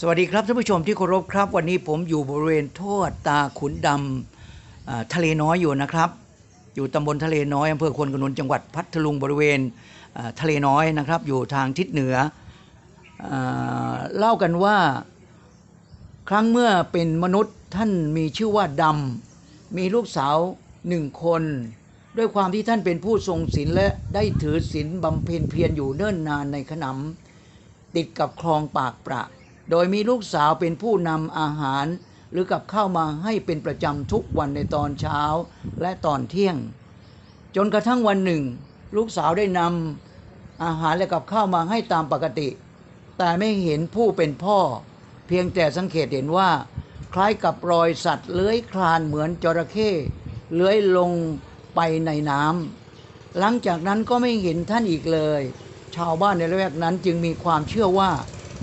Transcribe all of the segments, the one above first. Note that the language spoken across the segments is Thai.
สวัสดีครับท่านผู้ชมที่เคารพครับ วันนี้ผมอยู่บริเวณทอดตาขุนดำทะเลน้อยอยู่นะครับ อยู่ตำบลทะเลน้อยอำเภอควนขนุนจังหวัดพัทลุงบริเวณทะเลน้อยนะครับ อยู่ทางทิศเหนืออเล่ากันว่าครั้งเมื่อเป็นมนุษย์ท่านมีชื่อว่าดำมีลูกสาวหนึ่งคน ด้วยความที่ท่านเป็นผู้ทรงศีลและได้ถือศีลบำเพ็ญเพียรอยู่เนิ่นนานในขนำติดกับคลองปากประ โดยมีลูกสาวเป็นผู้นำอาหาร หรือกับข้าวมาให้เป็นประจำทุกวันในตอนเช้าและตอนเที่ยง จนกระทั่งวันหนึ่ง ลูกสาวได้นำอาหารและกับข้าวมาให้ตามปกติ แต่ไม่เห็นผู้เป็นพ่อ เพียงแต่สังเกตเห็นว่า คล้ายกับรอยสัตว์เลื้อยคลานเหมือนจระเข้เลื้อยลงไปในน้ำหลังจากนั้นก็ไม่เห็นท่านอีกเลย ชาวบ้านในละแวกนั้นจึงมีความเชื่อว่า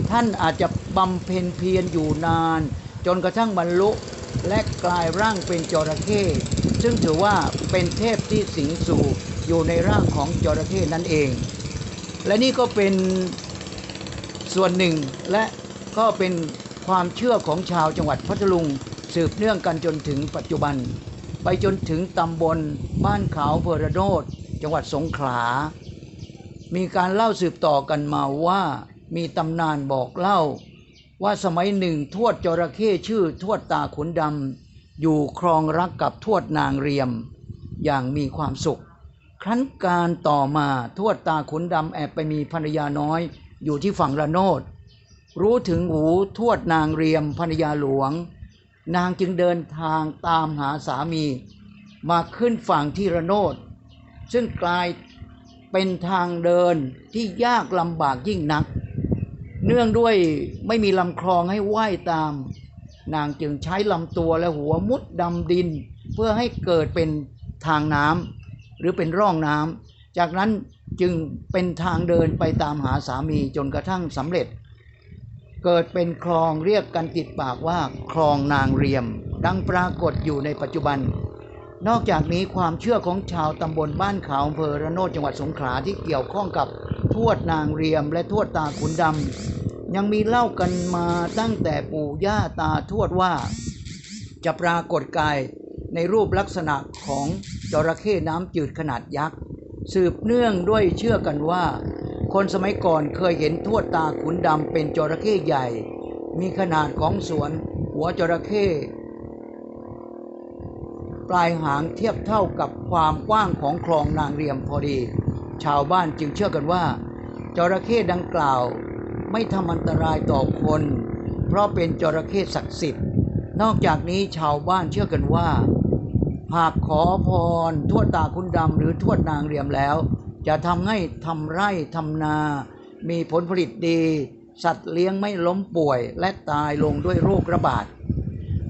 ท่านอาจจะบำเพ็ญเพียรอยู่นาน จนกระทั่งบรรลุและกลายร่างเป็นจระเข้ซึ่งถือว่าเป็นเทพที่สิงสู่อยู่ในร่างของจระเข้นั่นเอง และนี่ก็เป็นส่วนหนึ่งและก็เป็นความเชื่อของชาวจังหวัดพัทลุง สืบเนื่องกันจนถึงปัจจุบัน ไปจนถึงตำบลบ้านขาวเพอระโดดจังหวัดสงขลา มีการเล่าสืบต่อกันมาว่า มีตำนานบอกเล่า ว่าสมัยหนึ่งทวดจระเข้ชื่อทวดตาขุนดำอยู่ครองรักกับทวดนางเรียม อย่างมีความสุข ครั้นการต่อมาทวดตาขุนดำแอบไปมีภรรยาน้อยอยู่ที่ฝั่งระโนดรู้ถึงหูทวดนางเรียมภรรยาหลวง นางจึงเดินทางตามหาสามี มาขึ้นฝั่งที่ระโนดซึ่งกลายเป็นทางเดินที่ยากลำบากยิ่งนัก เนื่องด้วยไม่มีลำคลองให้ว่ายตาม นางจึงใช้ลำตัวและหัวมุดดำดิน เพื่อให้เกิดเป็นทางน้ำหรือเป็นร่องน้ำจากนั้นจึงเป็นทางเดินไปตามหาสามีจนกระทั่งสำเร็จ เกิดเป็นคลองเรียกกันติดปากว่าคลองนางเรียม ดังปรากฏอยู่ในปัจจุบัน นอกจากนี้ความเชื่อของชาวตำบลบ้านขาวอำเภอระโนดจังหวัดสงขลาที่เกี่ยวข้องกับ ทวดนางเรียมและทวดตาขุนดำยังมีเล่ากันมาตั้งแต่ปู่ย่าตาทวดว่า จะปรากฏกายในรูปลักษณะของจระเข้น้ำจืดขนาดยักษ์ สืบเนื่องด้วยเชื่อกันว่า คนสมัยก่อนเคยเห็นทวดตาขุนดำเป็นจระเข้ใหญ่ มีขนาดของสวนหัวจระเข้ปลายหางเทียบเท่ากับความกว้างของคลองนางเรียมพอดี ชาวบ้านจึงเชื่อกันว่า จระเข้ดังกล่าวไม่ทำอันตรายต่อคน เพราะเป็นจระเข้ศักดิ์สิทธิ์ นอกจากนี้ชาวบ้านเชื่อกันว่า หากขอพรทวดตาคุณดำหรือทวดนางเรียมแล้ว จะทำให้ทำไร่ทำนา มีผลผลิตดี สัตว์เลี้ยงไม่ล้มป่วยและตายลงด้วยโรคระบาด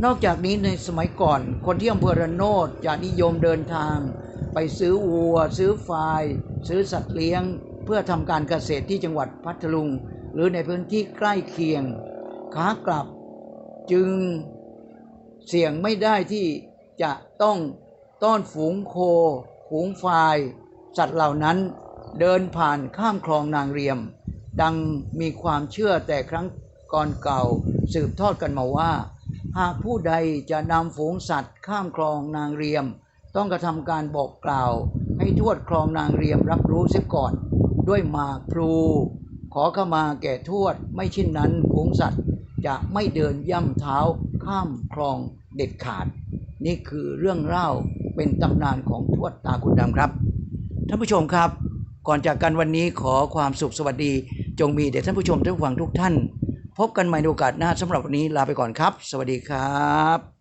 นอกจากนี้ในสมัยก่อนคนที่อำเภอระโนดจะนิยมเดินทาง ไปซื้อวัว ซื้อควาย ซื้อสัตว์เลี้ยง เพื่อทำการเกษตรที่จังหวัดพัทลุง หรือในพื้นที่ใกล้เคียงขากลับจึงเสี่ยงไม่ได้ที่จะต้องต้อนฝูงโค ฝูงควาย สัตว์เหล่านั้นเดินผ่านข้ามคลองนางเรียม ดังมีความเชื่อแต่ครั้งก่อนเก่าสืบทอดกันมาว่า หากผู้ใดจะนำฝูงสัตว์ข้ามคลองนางเรียม ต้องกระทำการบอกกล่าว ให้ทวดคลองนางเรียมรับรู้เสียก่อน ด้วยหมากพลู ขอเข้ามาแก่ทวดไม่เช่นนั้นฝูงสัตว์จะไม่เดินย่ำเท้าข้ามคลองเด็ดขาด นี่คือเรื่องเล่าเป็นตำนานของทวดตาคุณดำครับ ท่านผู้ชมครับ ก่อนจากกันวันนี้ขอความสุขสวัสดี จงมีแด่ท่านผู้ชมท่านผู้ฟังทุกท่าน พบกันใหม่ในโอกาสหน้าสำหรับวันนี้ลาไปก่อนครับ สวัสดีครับ